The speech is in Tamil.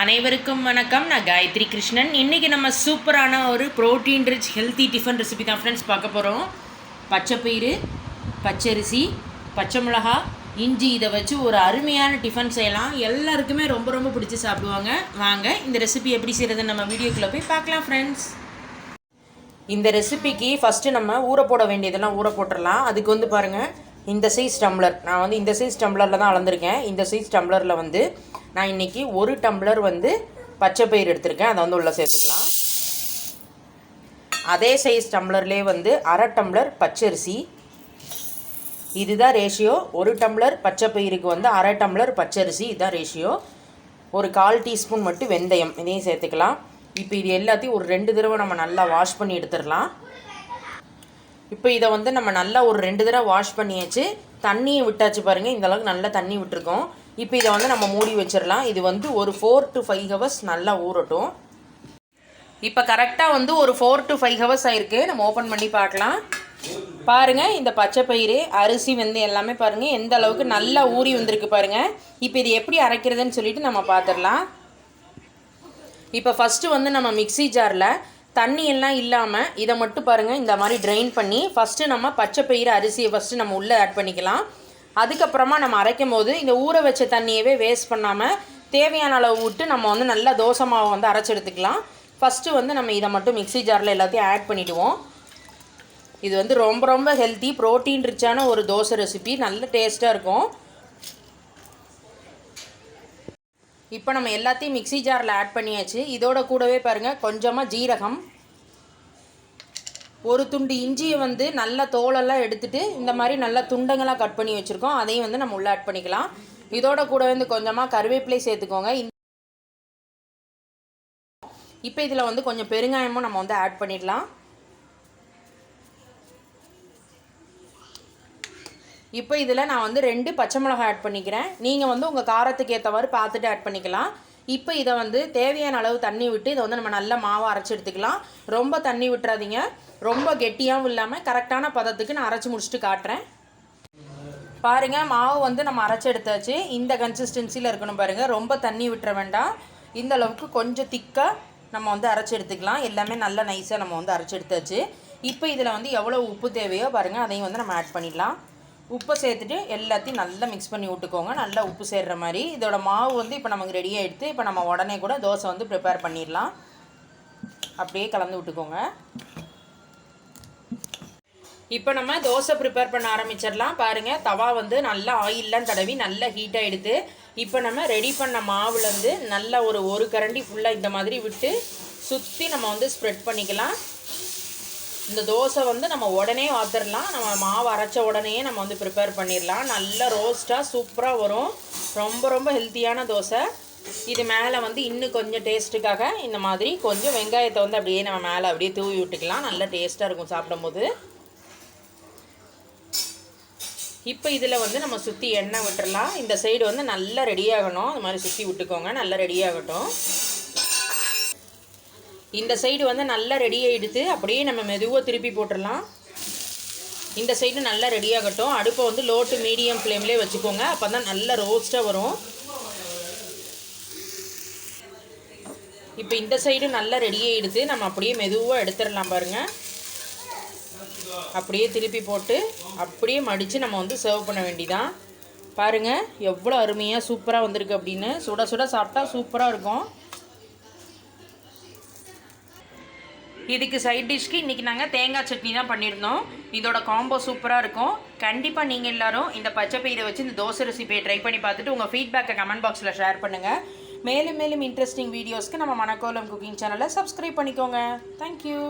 அனைவருக்கும் வணக்கம். நான் காயத்ரி கிருஷ்ணன். இன்றைக்கி நம்ம சூப்பரான ஒரு protein rich healthy tiffin recipe தான் ஃப்ரெண்ட்ஸ் பார்க்க போகிறோம் பச்சைப்பயிறு பச்சரிசி பச்சை மிளகா இஞ்சி இதை வச்சு ஒரு அருமையான டிஃபன் செய்யலாம். எல்லாருக்குமே ரொம்ப ரொம்ப பிடிச்சி சாப்பிடுவாங்க. வாங்க இந்த ரெசிபி எப்படி செய்கிறதுன்னு நம்ம வீடியோக்குள்ளே போய் பார்க்கலாம் ஃப்ரெண்ட்ஸ் இந்த ரெசிபிக்கு ஃபஸ்ட்டு நம்ம ஊற போட வேண்டியதெல்லாம் ஊற போட்டுடலாம் அதுக்கு வந்து பாருங்கள் இந்த சைஸ் டம்ளர் நான் வந்து இந்த சைஸ் டம்ளரில் தான் அளந்திருக்கேன். இந்த சைஸ் டம்ளரில் வந்து நான் இன்றைக்கி ஒரு டம்ளர் வந்து பச்சை பயிர் எடுத்திருக்கேன். அதை வந்து உள்ளே சேர்த்துக்கலாம். அதே சைஸ் டம்ளர்லேயே வந்து அரை டம்ளர் பச்சரிசி இதுதான் ரேஷியோ ஒரு டம்ளர் பச்சை பயிருக்கு வந்து அரை டம்ளர் பச்சரிசி இதுதான் ரேஷியோ ஒரு கால் டீஸ்பூன் மட்டும் வெந்தயம் இதையும் சேர்த்துக்கலாம். இப்போ இது எல்லாத்தையும் ஒரு ரெண்டு தடவை நம்ம நல்லா வாஷ் பண்ணி எடுத்துடலாம். இப்போ இதை வந்து நம்ம நல்லா ஒரு ரெண்டு தடவை வாஷ் பண்ணியாச்சு. தண்ணியை விட்டாச்சு பாருங்கள் இந்த அளவுக்கு நல்லா தண்ணி விட்டுருக்கோம். இப்போ இதை வந்து நம்ம மூடி வச்சிடலாம் இது வந்து ஒரு ஃபோர் டு ஃபைவ் ஹவர்ஸ் நல்லா ஊறட்டும். இப்போ கரெக்டாக வந்து ஒரு ஃபோர் டு ஃபைவ் ஹவர்ஸ் ஆயிருக்கு. நம்ம ஓப்பன் பண்ணி பார்க்கலாம். பாருங்கள் இந்த பச்சை பயிறு அரிசி வந்து எல்லாமே பாருங்கள் எந்த அளவுக்கு நல்லா ஊறி வந்திருக்கு பாருங்கள் இப்போ இது எப்படி அரைக்கிறதுன்னு சொல்லிட்டு நம்ம பார்த்துடலாம். இப்போ ஃபஸ்ட்டு வந்து நம்ம மிக்ஸி ஜாரில் தண்ணி எல்லாம் இல்லாமல் இதை மட்டும் பாருங்கள் இந்த மாதிரி ட்ரைன் பண்ணி ஃபஸ்ட்டு நம்ம பச்சை பயிறு அரிசியை ஃபஸ்ட்டு நம்ம உள்ளே ஆட் பண்ணிக்கலாம். அதுக்கப்புறமா நம்ம அரைக்கும் போது இந்த ஊற வச்ச தண்ணியவே வேஸ்ட் பண்ணாமல் தேவையான அளவு விட்டு நம்ம வந்து நல்லா தோசை மாவை வந்து அரைச்சி எடுத்துக்கலாம். ஃபஸ்ட்டு வந்து நம்ம இதை மட்டும் மிக்ஸி ஜாரில் எல்லாத்தையும் ஆட் பண்ணிவிடுவோம் இது வந்து ரொம்ப ரொம்ப ஹெல்த்தி ப்ரோட்டீன் ரிச்சான ஒரு தோசை ரெசிபி நல்ல டேஸ்ட்டாக இருக்கும். இப்போ நம்ம எல்லாத்தையும் மிக்ஸி ஜாரில் ஆட் பண்ணியாச்சு. இதோட கூடவே பாருங்கள் கொஞ்சமாக ஜீரகம். ஒரு துண்டு இஞ்சியை வந்து நல்லா தோலெல்லாம் எடுத்துகிட்டு இந்த மாதிரி நல்லா துண்டங்களாக கட் பண்ணி வச்சுருக்கோம். அதையும் வந்து நம்ம உள்ளே ஆட் பண்ணிக்கலாம். இதோட கூட வந்து கொஞ்சமாக கருவேப்பிலை சேர்த்துக்கோங்க. இப்போ இதில் வந்து கொஞ்சம் பெருங்காயமும் நம்ம வந்து ஆட் பண்ணிடலாம். இப்போ இதில் நான் வந்து ரெண்டு பச்சை மிளகாய் ஆட் பண்ணிக்கிறேன். நீங்கள் வந்து உங்கள் காரத்துக்கு ஏற்றவாறு பார்த்துட்டு ஆட் பண்ணிக்கலாம். இப்போ இதை வந்து தேவையான அளவு தண்ணி விட்டு இதை வந்து நம்ம நல்லா மாவை அரைச்சி எடுத்துக்கலாம். ரொம்ப தண்ணி விட்டுறாதீங்க. ரொம்ப கெட்டியாகவும் இல்லாமல் கரெக்டான பதத்துக்கு நான் அரைச்சி முடிச்சுட்டு காட்டுறேன். பாருங்கள் மாவு வந்து நம்ம அரைச்சி எடுத்தாச்சு. இந்த கன்சிஸ்டன்சியில் இருக்கணும் பாருங்கள் ரொம்ப தண்ணி விட்டுற வேண்டாம். இந்த அளவுக்கு கொஞ்சம் திக்காக நம்ம வந்து அரைச்சி எடுத்துக்கலாம். எல்லாமே நல்லா நைஸாக நம்ம வந்து அரைச்சி எடுத்தாச்சு. இப்போ இதில் வந்து எவ்வளோ உப்பு தேவையோ பாருங்கள் அதையும் வந்து நம்ம ஆட் பண்ணிடலாம். உப்பை சேர்த்துட்டு எல்லாத்தையும் நல்லா மிக்ஸ் பண்ணி விட்டுக்கோங்க. நல்லா உப்பு சேர்ற மாதிரி. இதோட மாவு வந்து இப்போ நமக்கு ரெடி எடுத்து இப்போ நம்ம உடனே கூட தோசை வந்து ப்ரிப்பேர் பண்ணிடலாம். அப்படியே கலந்து விட்டுக்கோங்க. இப்போ நம்ம தோசை ப்ரிப்பேர் பண்ண ஆரம்பிச்சிடலாம். பாருங்கள் தவா வந்து நல்லா ஆயிலெலாம் தடவி நல்லா ஹீட் ஆகிடுது இப்போ நம்ம ரெடி பண்ண மாவுலேருந்து நல்லா ஒரு ஒரு கரண்டி ஃபுல்லாக இந்த மாதிரி விட்டு சுற்றி நம்ம வந்து ஸ்ப்ரெட் பண்ணிக்கலாம். இந்த தோசை வந்து நம்ம உடனே வாத்துடலாம் நம்ம மாவு அரைச்ச உடனே நம்ம வந்து ப்ரிப்பேர் பண்ணிடலாம் நல்லா ரோஸ்ட்டாக சூப்பராக வரும். ரொம்ப ரொம்ப ஹெல்த்தியான தோசை. இது மேலே வந்து இன்னும் கொஞ்சம் டேஸ்ட்டுக்காக இந்த மாதிரி கொஞ்சம் வெங்காயத்தை வந்து அப்படியே நம்ம மேலே அப்படியே தூவி விட்டுக்கலாம். நல்ல டேஸ்ட்டாக இருக்கும் சாப்பிடும்போது. இப்போ இதில் வந்து நம்ம சுற்றி எண்ணெய் விட்டுறலாம் இந்த சைடு வந்து நல்லா ரெடியாகணும் அது இந்த மாதிரி சுற்றி விட்டுக்கோங்க. நல்லா ரெடியாகட்டும் இந்த சைடு வந்து நல்லா ரெடி ஆகிடுது அப்படியே நம்ம மெதுவாக திருப்பி போட்டுடலாம் இந்த சைடு நல்லா ரெடியாகட்டும் அடுப்பை வந்து லோ டு மீடியம் ஃப்ளேம்லேயே வச்சுக்கோங்க. அப்போ தான் நல்லா ரோஸ்ட்டாக வரும். இப்போ இந்த சைடு நல்லா ரெடி ஆகிடுது நம்ம அப்படியே மெதுவாக எடுத்துடலாம் பாருங்கள் அப்படியே திருப்பி போட்டு அப்படியே மடித்து நம்ம வந்து சர்வ் பண்ண வேண்டிதான். பாருங்கள் எவ்வளோ அருமையாக சூப்பராக வந்திருக்கு அப்படின்னு. சுட சுட சாப்பிட்டா சூப்பராக இருக்கும். இதுக்கு சைட் டிஷ்க்கு இன்றைக்கி நாங்கள் தேங்காய் சட்னி தான் பண்ணியிருந்தோம். இதோட காம்போ சூப்பராக இருக்கும். கண்டிப்பாக நீங்கள் எல்லாரும் இந்த பச்சை பயிரை வச்சு இந்த தோசை ரெசிபியை ட்ரை பண்ணி பார்த்துட்டு உங்கள் ஃபீட்பேக்கை கமெண்ட் பாக்ஸில் ஷேர் பண்ணுங்கள் மேலும் மேலும் இன்ட்ரெஸ்டிங் வீடியோஸ்க்கு நம்ம மணக்கோலம் குக்கிங் சேனலை சப்ஸ்கிரைப் பண்ணிக்கோங்க. Thank you